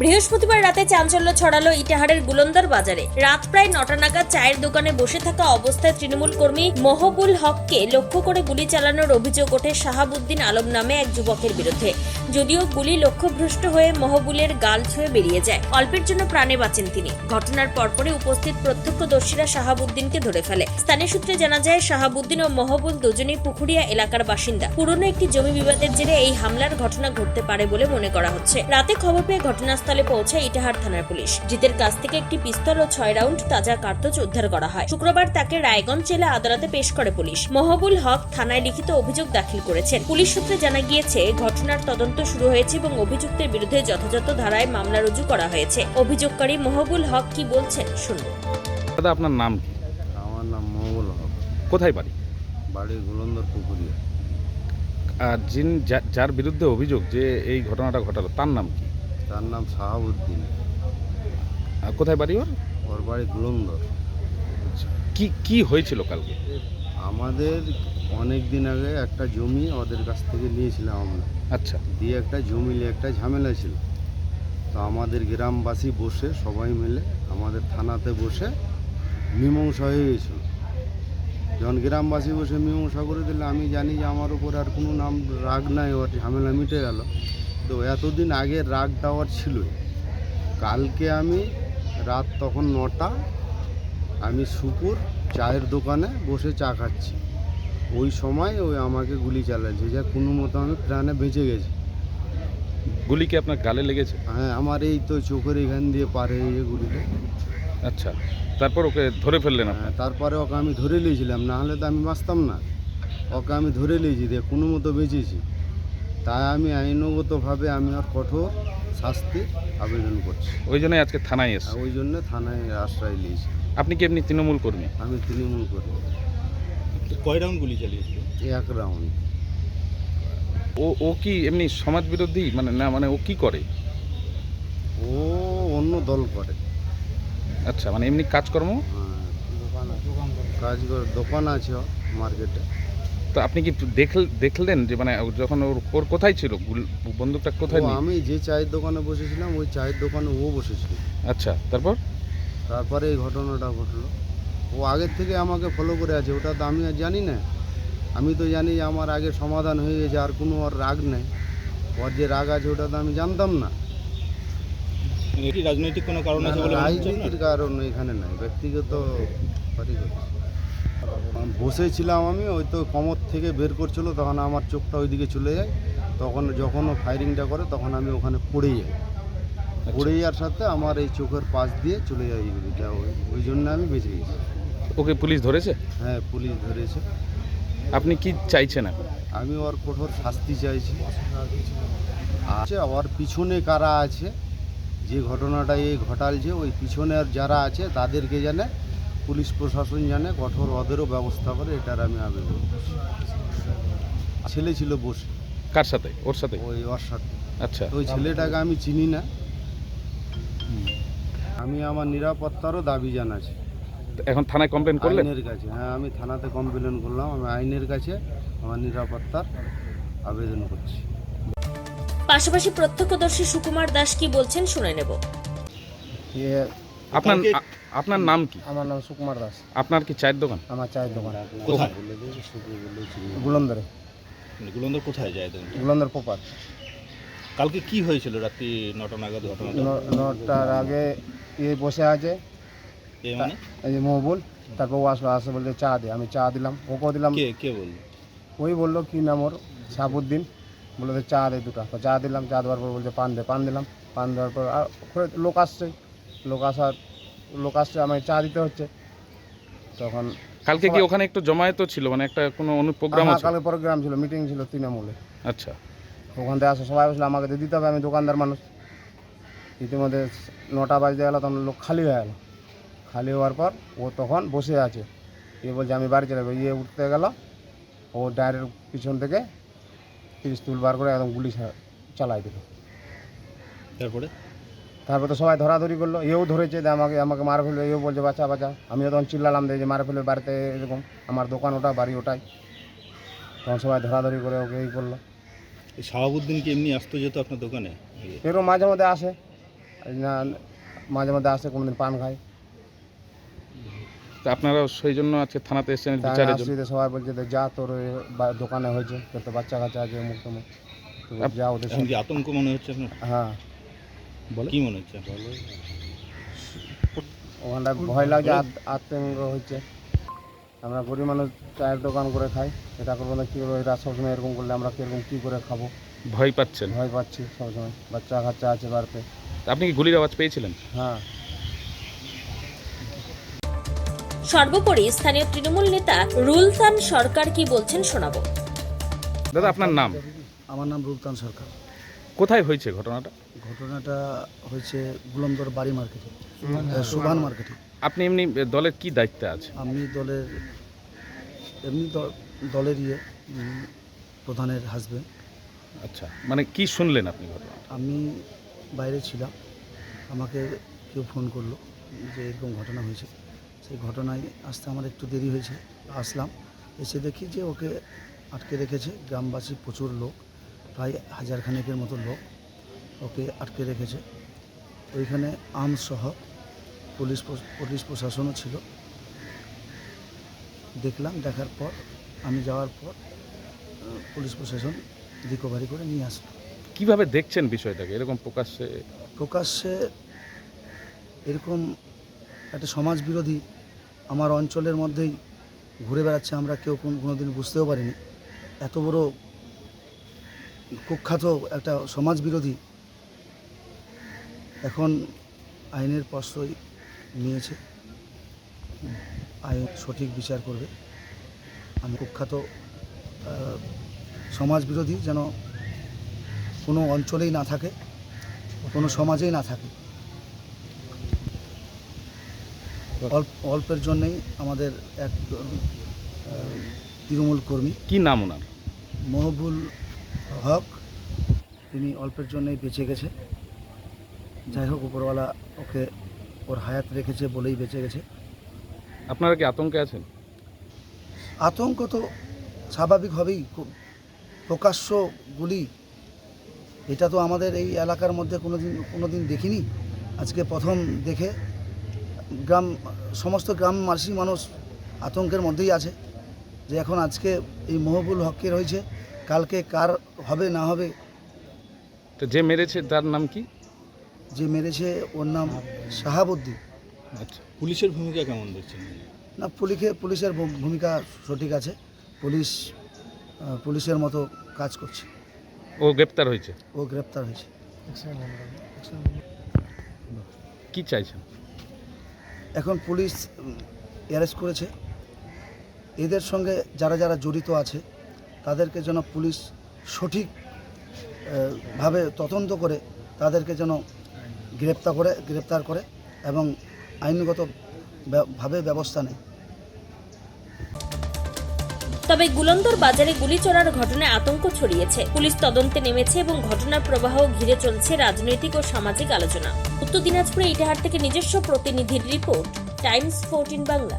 বৃহস্পতিবার রাতে চাঞ্চল্য ছড়ালো ইটাহারের গুলন্দর বাজারে। রাত প্রায় নটা নাগাদ চায়ের দোকানে বসে থাকা অবস্থায় তৃণমূল কর্মী মহবুল হককে লক্ষ্য করে গুলি চালানোর অভিযোগ ওঠে শাহাবুদ্দিন আলম নামে এক যুবকের বিরুদ্ধে। যদিও গুলি লক্ষ্যভ্রষ্ট হয়ে মহবুলের গাল ছুঁয়ে বেরিয়ে যায়। অল্পের জন্য প্রাণে বাঁচেন তিনি। ঘটনার পরপরই উপস্থিত প্রত্যক্ষদর্শীরা শাহাবুদ্দিনকে ধরে ফেলে। স্থানীয় সূত্রে জানা যায়, শাহাবুদ্দিন ও মহবুল দুজনেই পুকুরিয়া এলাকার বাসিন্দা। পুরনো একটি জমি বিবাদের জেরে এই হামলার ঘটনা ঘটতে পারে বলে মনে করা হচ্ছে। রাতে খবর পেয়ে ঘটনাস্থলে পৌঁছায় ইটাহার থানার পুলিশ। জিতের কাছ থেকে একটি পিস্তল ও ছয় রাউন্ড তাজা কার্তুজ উদ্ধার করা হয়। শুক্রবার তাকে রায়গঞ্জ জেলা আদালতে পেশ করে পুলিশ। মহবুল হক থানায় লিখিত অভিযোগ দাখিল করেছেন। পুলিশ সূত্রে জানা গিয়েছে ঘটনার তদন্ত শুরু হয়েছে এবং অভিযুক্তের বিরুদ্ধে যথাযথ ধারায় মামলা রুজু করা হয়েছে। অভিযোগকারী মহবুল হক কি বলছেন শুনুন। দাদা আপনার নাম কি? আমার নাম মহবুল হক। কোথায় বাড়ি? বাড়ি গুলন্দর পুকুরিয়া। আর যিনি যা- যার বিরুদ্ধে অভিযোগ যে এই ঘটনাটা ঘটালো তার নাম কি? তার নাম শাহাবুদ্দিন আর কোথায় বাড়ি ওর? ওর বাড়ি গুলন্দর। কি কি হয়েছিল কালকে? আমাদের অনেক দিন আগে একটা জমি ওদের কাছ থেকে নিয়েছিলাম আমরা। আচ্ছা। দিয়ে একটা জমি নিয়ে একটা ঝামেলা ছিল। তো আমাদের গ্রামবাসী বসে সবাই মিলে আমাদের থানাতে বসে মীমাংসা হয়ে গেছিল। যখন গ্রামবাসী বসে মীমাংসা করে দিলে আমি জানি যে আমার উপর আর কোনো নাম রাগ নাই ওর ঝামেলা মিটে গেল। তো এতদিন আগে রাগ ওর ছিল কালকে আমি রাত তখন নটা আমি সুপুর চায়ের দোকানে বসে চা খাচ্ছি। ওই সময় ওই আমাকে গুলি চালাচ্ছে যা কোনো মতো আমি প্রাণে বেঁচে গেছি। গুলি কি আপনার গালে লেগেছে? হ্যাঁ আমার এই তো চোখের এখান দিয়ে পারে এই যে গুলিটা। আচ্ছা তারপর ওকে ধরে ফেললেন হ্যাঁ, তারপরে ওকে আমি ধরে নিয়েছিলাম না হলে তো আমি বাঁচতাম না। ওকে আমি ধরে নিয়েছি দিয়ে কোনো মতো বেঁচেছি। তাই আমি আইনগতভাবে আমি আর কঠোর শাস্তি আবেদন করছি। ওই জন্যই আজকে থানায় এসে ওই জন্য থানায় আশ্রয় নিয়েছি। আপনি কি এমনি তৃণমূল কর্মী? আমি তৃণমূল কর্মী। কয় রাউন্ড গুলি চালিয়েছিল? এক রাউন্ড। ও ও কি এমনি সমাজ বিরোধী? মানে না মানে ও কি করে? ও অন্য দল করে। আচ্ছা মানে এমনি কাজকর্ম? হ্যাঁ কাজ করে দোকান আছে মার্কেটে। তো আপনি কি দেখল দেখলেন যে মানে যখন ওর ওর কোথায় ছিল? বন্দুকটা কোথায় আমি যে চায়ের দোকানে বসেছিলাম ওই চায়ের দোকানে ও বসেছিল। আচ্ছা তারপর? তারপরে এই ঘটনাটা ঘটলো। ও আগের থেকে আমাকে ফলো করে আছে ওটা তো আমি আর জানি না। আমি তো জানি যে আমার আগে সমাধান হয়ে গেছে আর কোনো আর রাগ নেই। ওর যে রাগ আছে ওটা তো আমি জানতাম না। রাজনৈতিক কোনো কারণ আছে? রাজনীতির কারণ এখানে নাই ব্যক্তিগত। বসেছিলাম আমি ওই তো কমর থেকে বের করছিল তখন আমার চোখটা ওইদিকে চলে যায়। তখন যখন ও ফায়ারিংটা করে তখন আমি ওখানে পড়ে যাই। পড়ে যাওয়ার সাথে আমার এই চোখের পাশ দিয়ে চলে যায় এইগুলিটা ওই জন্য আমি বেঁচে গেছি। ওকে পুলিশ ধরেছে? হ্যাঁ পুলিশ ধরেছে। আপনি কি চাইছেন এখন? আমি ওর কঠোর শাস্তি চাইছি। আছে ওর পিছনে কারা আছে যে ঘটনাটা এই ঘটালছে ওই পিছনে আর যারা আছে তাদেরকে জানে। পুলিশ প্রশাসন জানে কঠোর ওদেরও ব্যবস্থা করে এটার আমি আবেদন করছি। ছেলে ছিল বসে। কার সাথে? ওর সাথে? ওই ওর সাথে। আচ্ছা। ওই ছেলেটাকে আমি চিনি না। আমি আমার নিরাপত্তারও দাবি জানাচ্ছি। তো এখন থানায় কমপ্লেন করলেন? আইনের কাছে হ্যাঁ আমি থানাতে কমপ্লেন করলাম। আমি আইনের কাছে আমার নিরাপত্তার আবেদন করছি। পাশাপাশি প্রত্যক্ষদর্শী সুকুমার দাস কি বলছেন শুনে নেব। আপনার আপনার নাম কি? আমার নাম সুকুমার দাস। আপনার কি চায়ের দোকান? আমার চায়ের দোকান। কোথায়? গুলন্দরে। মানে গুলন্দর কোথায় যায় গুলন্দর পোপার কালকে কি হয়েছিল রাত্রি নটা নাগাদ ঘটনাটা? ন- নটার আগে ইয়ে বসে আছে। মানে? এই যে মহবুল তারপর ও আসলো আসে বলছে চা দে। আমি চা দিলাম ওকেও দিলাম। কে কে বলল? ওই বলল কি নাম ওর? সাবুদ্দিন বলল যে চা দে দুটা। চা দিলাম চা দেওয়ার পর বলছে পান দে। পান দিলাম পান দেওয়ার পর আর লোক আসছে। লোক আসার লোক আসছে আমায় চা দিতে হচ্ছে। তখন কালকে কি ওখানে একটু জমায়েত ছিল? মানে একটা কোনো প্রোগ্রাম হ্যাঁ, আছে? কালকে প্রোগ্রাম ছিল মিটিং ছিল তৃণমূলে। আচ্ছা। ওখান থেকে আসে সবাই বসলে আমাকে দিতে হবে আমি দোকানদার মানুষ। ইতিমধ্যে নটা বাজতে গেল তখন লোক খালি হয়ে গেল। খালি হওয়ার পর ও তখন বসে আছে। ইয়ে বলছে আমি বাড়ি চলে যাব। ইয়ে উঠতে গেল ও ডায়ের পিছন থেকে পিস্তুল বার করে একদম গুলি চালাই দিল। তারপরে? তারপর তো সবাই ধরাধরি করল এও ধরেছে যে আমাকে আমাকে মার ফেলবে এও বলছে বাচ্চা বাচ্চা আমিও তখন চিল্লালাম যে মার ফেলবে বাড়িতে এরকম। আমার দোকান ওটা বাড়ি ওটাই। তখন সবাই ধরাধরি করে ওকে এই করল। এই শাহাবুদ্দিন কি এমনি আসতো যেত আপনার দোকানে? এরও মাঝে মধ্যে আসে। না মাঝে মধ্যে আসে কোনোদিন পান খায়। তা আপনারা সেই জন্য আজকে থানাতে এসেছেন বিচারের জন্য? সবাই বলছে যে যা তোর দোকানে হয়েছে তোর তো বাচ্চা কাচ্চা আছে মুখ যা ওদের সঙ্গে আতঙ্ক মনে হচ্ছে হ্যাঁ। বলে। কি মনে হচ্ছে? ওখানটা ভয় লাগছে আত- আতঙ্ক হচ্ছে। আমরা গরিব মানুষ চায়ের দোকান করে খাই। এটা করব না কী করব এরা সবসময় এরকম করলে আমরা কীরকম কী করে খাব? ভয় পাচ্ছেন? ভয় পাচ্ছি সবসময়। বাচ্চা কাচ্চা আছে বাড়িতে। আপনি কি গুলির আওয়াজ পেয়েছিলেন? হ্যাঁ। সর্বোপরি স্থানীয় তৃণমূল নেতা রুলতান সরকার কি বলছেন শোনাবো। দাদা আপনার নাম? আমার নাম রুলতান সরকার। কোথায় হয়েছে ঘটনাটা? ঘটনাটা হয়েছে গুলমদর বাড়ি মার্কেটে সুভান মার্কেটে। আপনি এমনি দলের কি দায়িত্বে আছে আমি দলের এমনি দলের ইয়ে প্রধানের হাজবেন্ড আচ্ছা মানে কি শুনলেন আপনি ঘটনা? আমি বাইরে ছিলাম আমাকে কেউ ফোন করল যে এরকম ঘটনা হয়েছে। সেই ঘটনায় আসতে আমার একটু দেরি হয়েছে আসলাম। এসে দেখি যে ওকে আটকে রেখেছে গ্রামবাসী প্রচুর লোক। প্রায় হাজার খানেকের মতো লোক ওকে আটকে রেখেছে। ওইখানে আমসহ পুলিশ পুলিশ প্রশাসনও ছিল। দেখলাম দেখার পর আমি যাওয়ার পর পুলিশ প্রশাসন রিকভারি করে নিয়ে আসলো। কীভাবে দেখছেন বিষয়টাকে? এরকম প্রকাশ্যে? প্রকাশ্যে এরকম একটা সমাজ বিরোধী আমার অঞ্চলের মধ্যেই ঘুরে বেড়াচ্ছে আমরা কেউ কোন কোনোদিন বুঝতেও পারিনি। এত বড় কুখ্যাত একটা সমাজ বিরোধী এখন আইনের প্রশ্রয় নিয়েছে। আইন সঠিক বিচার করবে। আমি কুখ্যাত সমাজ বিরোধী যেন কোনো অঞ্চলেই না থাকে কোনো সমাজেই না থাকে। অল্প অল্পের জন্যেই আমাদের এক তৃণমূল কর্মী। কি নাম ওনার? মহবুল হক তিনি অল্পের জন্যই বেঁচে গেছে। যাই হোক উপরওয়ালা ওকে ওর হায়াত রেখেছে বলেই বেঁচে গেছে। আপনারা কি আতঙ্কে আছেন? আতঙ্ক তো স্বাভাবিকভাবেই খুব প্রকাশ্য গুলি এটা তো আমাদের এই এলাকার মধ্যে কোনো দিন কোনো দিন দেখিনি। আজকে প্রথম দেখে গ্রাম সমস্ত গ্রামবাসী মানুষ আতঙ্কের মধ্যেই আছে যে এখন আজকে এই মহবুল হককে হয়েছে কালকে কার হবে না হবে? তো যে মেরেছে তার নাম কি? যে মেরেছে ওর নাম শাহাবুদ্দিন। আচ্ছা। পুলিশের ভূমিকা কেমন দেখছেন? না পুলিশে পুলিশের ভূ- ভূমিকা সঠিক আছে। পুলিশ আহ, পুলিশের মতো কাজ করছে। ও গ্রেপ্তার হয়েছে? ও গ্রেপ্তার হয়েছে। কি চাইছেন? এখন পুলিশ অ্যারেস্ট করেছে। এদের সঙ্গে যারা যারা জড়িত আছে তাদেরকে যেন পুলিশ সঠিক ভাবে তদন্ত করে তাদেরকে যেন গ্রেপ্তার করে গ্রেপ্তার করে এবং আইনগত ভাবে ব্যবস্থা নেয়। তবে গুলন্দর বাজারে গুলি চড়ার ঘটনায় আতঙ্ক ছড়িয়েছে। পুলিশ তদন্তে নেমেছে এবং ঘটনার প্রবাহ ঘিরে চলছে রাজনৈতিক ও সামাজিক আলোচনা। উত্তর দিনাজপুরে ইটাহার থেকে নিজস্ব প্রতিনিধির রিপোর্ট, টাইমস ফোরটিন বাংলা।